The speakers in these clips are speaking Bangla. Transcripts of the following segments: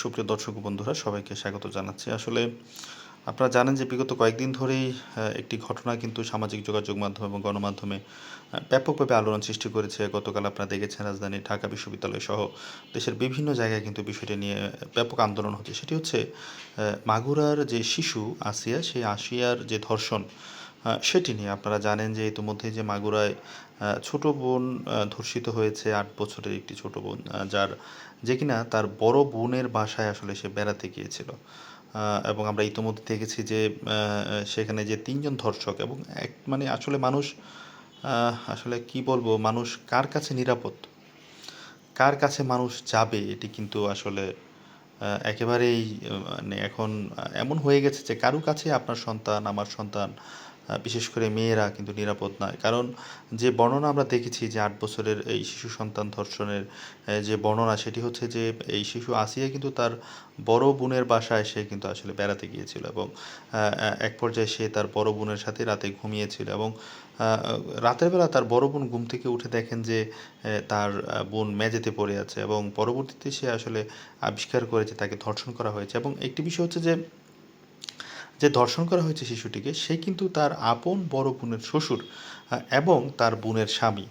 সুপ্রিয় দর্শক বন্ধুরা, সবাইকে স্বাগত জানাচ্ছি। আসলে আপনারা জানেন যে বিগত কয়েকদিন ধরেই একটি ঘটনা কিন্তু সামাজিক যোগাযোগ মাধ্যম এবং গণমাধ্যমে ব্যাপকভাবে আলোড়ন সৃষ্টি করেছে। গতকাল আপনারা দেখেছেন রাজধানী ঢাকা বিশ্ববিদ্যালয় সহ দেশের বিভিন্ন জায়গায় কিন্তু বিষয়টি নিয়ে ব্যাপক আন্দোলন হচ্ছে। সেটি হচ্ছে মাগুরার যে শিশু আসিয়া, সেই আসিয়ার যে ধর্ষণ সেটি নিয়ে আপনারা জানেন যে ইতিমধ্যে যে মাগুরায় ছোট বোন ধর্ষিত হয়েছে, আট বছরের একটি ছোট বোন যার যে কিনা তার বড় বোনের বাসায় আসলে সে বেড়াতে গিয়েছিল। এবং আমরা ইতিমধ্যে দেখেছি যে সেখানে যে তিনজন ধর্ষক এবং এক মানে আসলে মানুষ আসলে কি বলব, মানুষ কার কাছে নিরাপদ, কার কাছে মানুষ যাবে, এটি কিন্তু আসলে একেবারেই মানে এখন এমন হয়ে গেছে যে কারও কাছে আপনার সন্তান, আমার সন্তান বিশেষ করে মেয়েরা কিন্তু নিরাপদ নয়। কারণ যে বর্ণনা আমরা দেখেছি যে আট বছরের এই শিশু সন্তান ধর্ষণের যে বর্ণনা, সেটি হচ্ছে যে এই শিশু আসিয়া কিন্তু তার বড় বোনের বাসায় সে কিন্তু আসলে বেড়াতে গিয়েছিল এবং এক পর্যায়ে সে তার বড় বোনের সাথে রাতে ঘুমিয়েছিল এবং রাতের বেলা তার বড় বোন ঘুম থেকে উঠে দেখেন যে তার বোন মেঝেতে পড়ে আছে এবং পরবর্তীতে সে আসলে আবিষ্কার করেছে তাকে ধর্ষণ করা হয়েছে এবং একটি বিষয় হচ্ছে যে যে ধর্ষণ করা হয়েছে শিশুটিকে, সে কিন্তু তার আপন বড় বোনের শ্বশুর এবং তার বোনের স্বামী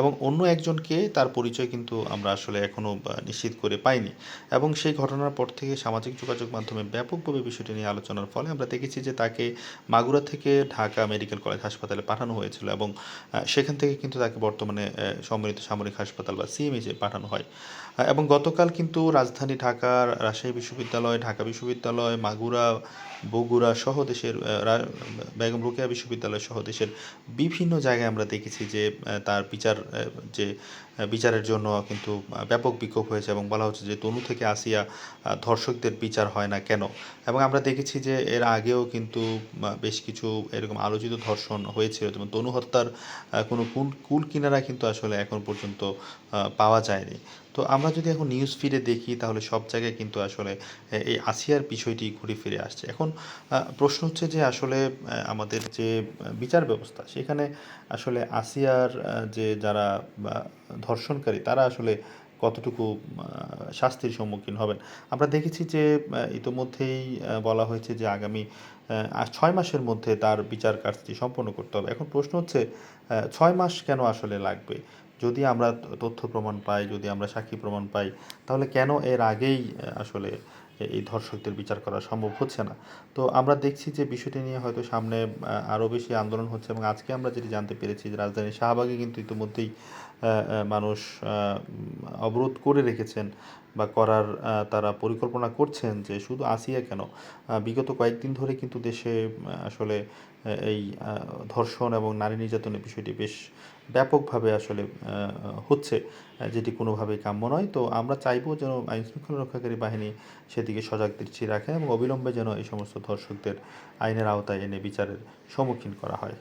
এবং অন্য একজনকে তার পরিচয় কিন্তু আমরা আসলে এখনও নিশ্চিত করে পাইনি। এবং সেই ঘটনার পর থেকে সামাজিক যোগাযোগ মাধ্যমে ব্যাপকভাবে বিষয়টি নিয়ে আলোচনার ফলে আমরা দেখেছি যে তাকে মাগুরা থেকে ঢাকা মেডিকেল কলেজ হাসপাতালে পাঠানো হয়েছিল এবং সেখান থেকে কিন্তু তাকে বর্তমানে সম্মিলিত সামরিক হাসপাতাল বা সিএমএইচে পাঠানো হয়। এবং গতকাল কিন্তু রাজধানী ঢাকার রাজশাহী বিশ্ববিদ্যালয়, ঢাকা বিশ্ববিদ্যালয়, মাগুরা, বগুড়া সহ দেশের বেগম রোকেয়া বিশ্ববিদ্যালয় সহ দেশের বিভিন্ন জায়গায় আমরা দেখেছি যে তার বিচার যে বিচারের জন্য কিন্তু ব্যাপক বিক্ষোভ হয়েছে এবং বলা হচ্ছে যে তনু থেকে আসিয়া ধর্ষকদের বিচার হয় না কেন? এবং আমরা দেখেছি যে এর আগেও কিন্তু বেশ কিছু এরকম আলোচিত ধর্ষণ হয়েছিল। যেমন তনু হত্যার কোনো কুল কিনারা কিন্তু আসলে এখন পর্যন্ত পাওয়া যায়নি। তো আমরা যদি এখন নিউজ ফিডে দেখি, তাহলে সব জায়গায় কিন্তু আসলে এই আসিয়ার বিষয়টি ঘুরে ফিরে আসছে। এখন প্রশ্ন হচ্ছে যে আসলে আমাদের যে বিচার ব্যবস্থা, সেখানে আসলে আসিয়ার যে যারা ধর্ষণকারী, তারা আসলে কতটুকু শাস্তির সম্মুখীন হবেন? আমরা দেখেছি যে ইতোমধ্যেই বলা হয়েছে যে আগামী ছয় মাসের মধ্যে তার বিচার কাজটি সম্পন্ন করতে হবে। এখন প্রশ্ন হচ্ছে ছয় মাস কেন আসলে লাগবে? যদি আমরা তথ্য প্রমাণ পাই, যদি আমরা সাক্ষী প্রমাণ পাই, তাহলে কেন এর আগেই আসলে এই ধর্ষকদের বিচার করা সম্ভব হচ্ছে না? তো আমরা দেখছি যে বিষয়টি নিয়ে হয়তো সামনে আরও বেশি আন্দোলন হচ্ছে এবং আজকে আমরা যেটি জানতে পেরেছি যে রাজধানীর শাহবাগে কিন্তু ইতিমধ্যেই মানুষ অবরোধ করে রেখেছেন বা করার তারা পরিকল্পনা করছেন যে শুধু আসিয়া কেন? বিগত কয়েকদিন ধরে কিন্তু দেশে আসলে এই ধর্ষণ এবং নারী নির্যাতনের বিষয়টি বেশ ব্যাপকভাবে আসলে হচ্ছে যেটি কোনোভাবেই কাম্য নয়। তো আমরা চাইব যেন আইন শৃঙ্খলা রক্ষাকারী বাহিনী সেদিকে সজাগ দৃষ্টি রাখে এবং অবিলম্বে যেন এই সমস্ত ধর্ষকদের আইনের আওতায় এনে বিচারের সম্মুখীন করা হয়।